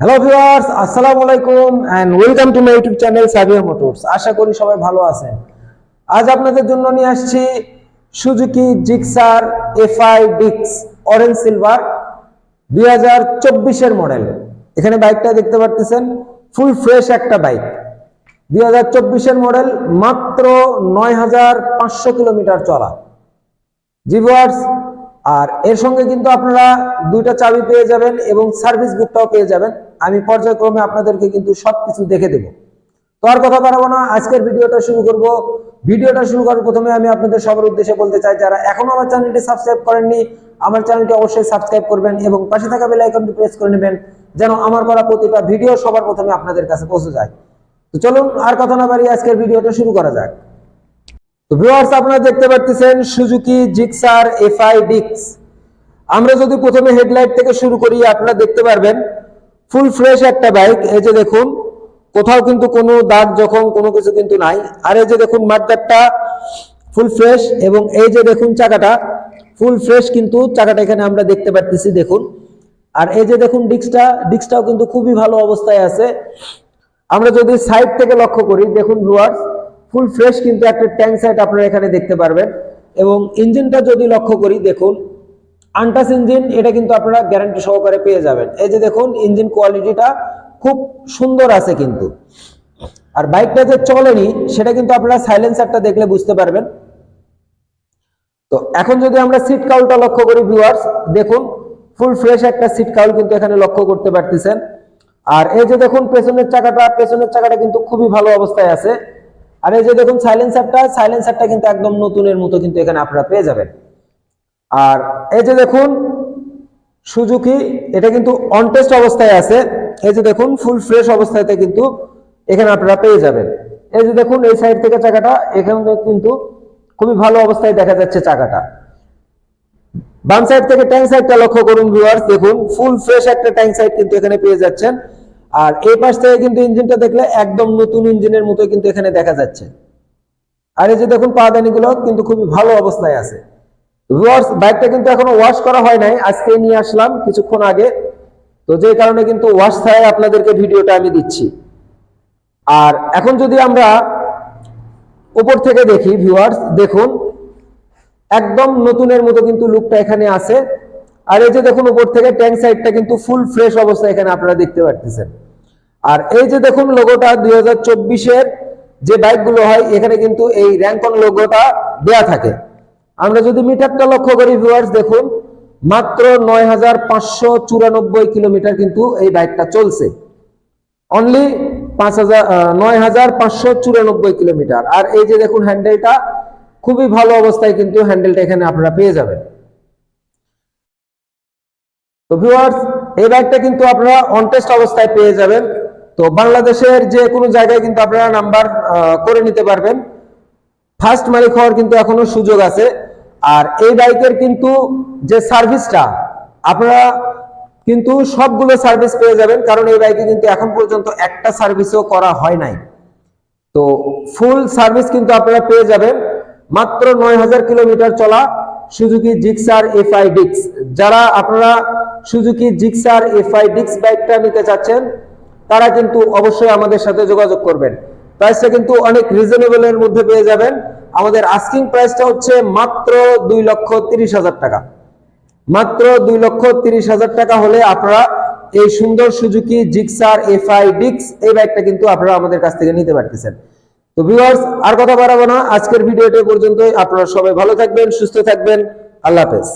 Hello viewers আসসালামু আলাইকুম and welcome to my YouTube channel Sabiya motors আশা করি সবাই ভালো আছেন। আজ আপনাদের জন্য নিয়ে আসছি সুজুকি জিক্সার এফআই ডিক্স অরেঞ্জ সিলভার দুই হাজার চব্বিশের মডেল এখানে বাইকটা দেখতে পারতেছেন ফুল ফ্রেশ একটা বাইক দুই হাজার চব্বিশের মডেল মাত্র নয় হাজার পাঁচশো কিলোমিটার চলা। জি ভিউয়ার্স আর এর সঙ্গে কিন্তু আপনারা দুইটা চাবি পেয়ে যাবেন এবং সার্ভিস বুকটাও পেয়ে যাবেন। আমি পর্যায়ক্রমে আপনাদেরকে কিন্তু সবকিছু দেখে দেব। তো আর কথা বাড়াবো না, আজকের ভিডিওটা শুরু করব। ভিডিওটা শুরু করার প্রথমে আমি আপনাদের সবার উদ্দেশ্যে বলতে চাই, যারা এখনও আমার চ্যানেলটি সাবস্ক্রাইব করেননি, আমার চ্যানেলটি অবশ্যই সাবস্ক্রাইব করবেন এবং পাশে থাকা বেল আইকনটি প্রেস করে নেবেন, যেন আমার করা প্রতিটা ভিডিও সবার প্রথমে আপনাদের কাছে পৌঁছে যায়। তো চলুন, আর কথা না বাড়িয়ে আজকের ভিডিওটা শুরু করা যাক। তো ভিউয়ার্স আপনারা দেখতে পাচ্ছেন সুজুকি জিক্সার এফআই ডিক্স। আমরা যদি প্রথমে হেডলাইট থেকে শুরু করি, আপনারা দেখতে পারবেন ফুল ফ্রেশ একটা বাইক। এই যে দেখুন, কোথাও কিন্তু কোনো দাগ যখন কোনো কিছু কিন্তু নাই। আর এই যে দেখুন মাঠদারটা ফুল ফ্রেশ এবং এই যে দেখুন চাকাটা, ফুল ফ্রেশ কিন্তু চাকাটা এখানে আমরা দেখতে পাচ্ছি দেখুন। আর এই যে দেখুন ডিক্সটা ডিক্সটাও কিন্তু খুবই ভালো অবস্থায় আছে। আমরা যদি সাইড থেকে লক্ষ্য করি, দেখুন ভিউয়ার্স, ফুল ফ্রেশ কিন্তু একটা ট্যাঙ্ক সাইড আপনারা এখানে দেখতে পারবেন। এবং ইঞ্জিনটা যদি লক্ষ্য করি, দেখুন আনটাস ইঞ্জিন, এটা কিন্তু আপনারা গ্যারান্টি সহকারে পেয়ে যাবেন। এই যে দেখুন, ইঞ্জিন কোয়ালিটিটা খুব সুন্দর আছে কিন্তু। আর বাইকটা যে চলেনি, সেটা কিন্তু আপনারা সাইলেন্সারটা দেখলে বুঝতে পারবেন। তো এখন যদি আমরা সিট কাউলটা লক্ষ্য করি ভিউয়ার্স দেখুন ফুল ফ্রেশ একটা সিট কাউল কিন্তু এখানে লক্ষ্য করতে পারতেছেন। আর এই যে দেখুন, পেছনের চাকাটা পেছনের চাকাটা কিন্তু খুবই ভালো অবস্থায় আছে। আর এই যে দেখুন সাইলেন্সারটা সাইলেন্সারটা কিন্তু একদম নতুনের মতো কিন্তু এখানে আপনারা পেয়ে যাবেন। আর এই যে দেখুন সুজুকি এটা কিন্তু অনটেস্ট অবস্থায় আছে। এই যে দেখুন ফুল ফ্রেশ অবস্থাতে কিন্তু এখানে আপনারা পেয়ে যাবেন। এই যে দেখুন, এই সাইড থেকে চাকাটা, এখানে কিন্তু খুবই ভালো অবস্থায় দেখা যাচ্ছে চাকাটা। বাম সাইড থেকে ট্যাঙ্ক সাইডটা লক্ষ্য করুন ভিউয়ার্স দেখুন ফুল ফ্রেশ একটা ট্যাঙ্ক সাইড কিন্তু এখানে পেয়ে যাচ্ছেন। আর এই পাশ থেকে কিন্তু ইঞ্জিনটা দেখলে একদম নতুন ইঞ্জিনের মতো কিন্তু এখানে দেখা যাচ্ছে। আর এই যে দেখুন, পাদানিগুলো কিন্তু খুবই ভালো অবস্থায় আছে। ভিউয়ার্স বাইকটা কিন্তু এখনও ওয়াশ করা হয় নাই, আজকে নিয়ে আসলাম কিছুক্ষণ আগে। তো যে কারণে কিন্তু ওয়াশ ছাড়াই আপনাদেরকে ভিডিওটা আমি দিচ্ছি। আর এখন যদি আমরা উপর থেকে দেখি ভিউয়ার্স দেখুন, একদম নতুনের মতো কিন্তু লুকটা এখানে আছে। আর এই যে দেখুন, উপর থেকে ট্যাঙ্ক সাইডটা কিন্তু ফুল ফ্রেশ অবস্থা এখানে আপনারা দেখতে পাচ্ছেন আর এই যে দেখুন লোগোটা দুই হাজার যে বাইকগুলো হয়, এখানে কিন্তু এই র্যাঙ্কন লোগোটা দেয়া থাকে। আমরা যদি মিটারটা লক্ষ্য করি ভিউয়ার্স দেখুন, মাত্র নয় হাজার পাঁচশো চুরানব্বই কিলোমিটার কিন্তু এই বাইকটা চলছে। অনলি পাঁচ হাজার নয় হাজার পাঁচশো চুরানব্বই কিলোমিটার। আর এই যে দেখুন হ্যান্ডেলটা খুবই ভালো অবস্থায় কিন্তু হ্যান্ডেলটা এখানে আপনারা পেয়ে যাবেন। তো ভিউয়ার্স এই বাইকটা কিন্তু আপনারা অনটেস্ট অবস্থায় পেয়ে যাবেন। তো বাংলাদেশের যে কোনো জায়গায় কিন্তু আপনারা নাম্বার করে নিতে পারবেন। ফার্স্ট মালিক হওয়ার কিন্তু এখনও সুযোগ আছে। আর এই বাইকের কিন্তু যে সার্ভিসটা, আপনারা কিন্তু সবগুলো সার্ভিস পেয়ে যাবেন, কারণ এই বাইকে কিন্তু এখন পর্যন্ত একটা সার্ভিসও করা হয় নাই। তো ফুল সার্ভিস কিন্তু আপনারা পেয়ে যাবেন, মাত্র নয় হাজার কিলোমিটার চলা সুজুকি জিক্সার এফআই ডিক্স। যারা আপনারা সুজুকি জিক্সার এফআই ডিক্স বাইকটা নিতে চাচ্ছেন, তারা কিন্তু অবশ্যই আমাদের সাথে যোগাযোগ করবেন। প্রাইসটা কিন্তু অনেক রিজনেবলের মধ্যে পেয়ে যাবেন। আমাদের আস্কিং প্রাইসটা হচ্ছে মাত্র দুই লক্ষ তিরিশ হাজার টাকা। মাত্র দুই লক্ষ তিরিশ হাজার টাকা হলে আপনারা এই সুন্দর সুজুকি জিক্সার, এফআই, ডিক্স এই বাইকটা কিন্তু আপনারা আমাদের কাছ থেকে নিতে পারতেছেন। তো ভিউয়ার্স আর কথা বাড়াবো না। আজকের ভিডিওটা পর্যন্তই। আপনারা সবাই ভালো থাকবেন, সুস্থ থাকবেন। আল্লাহ হাফেজ।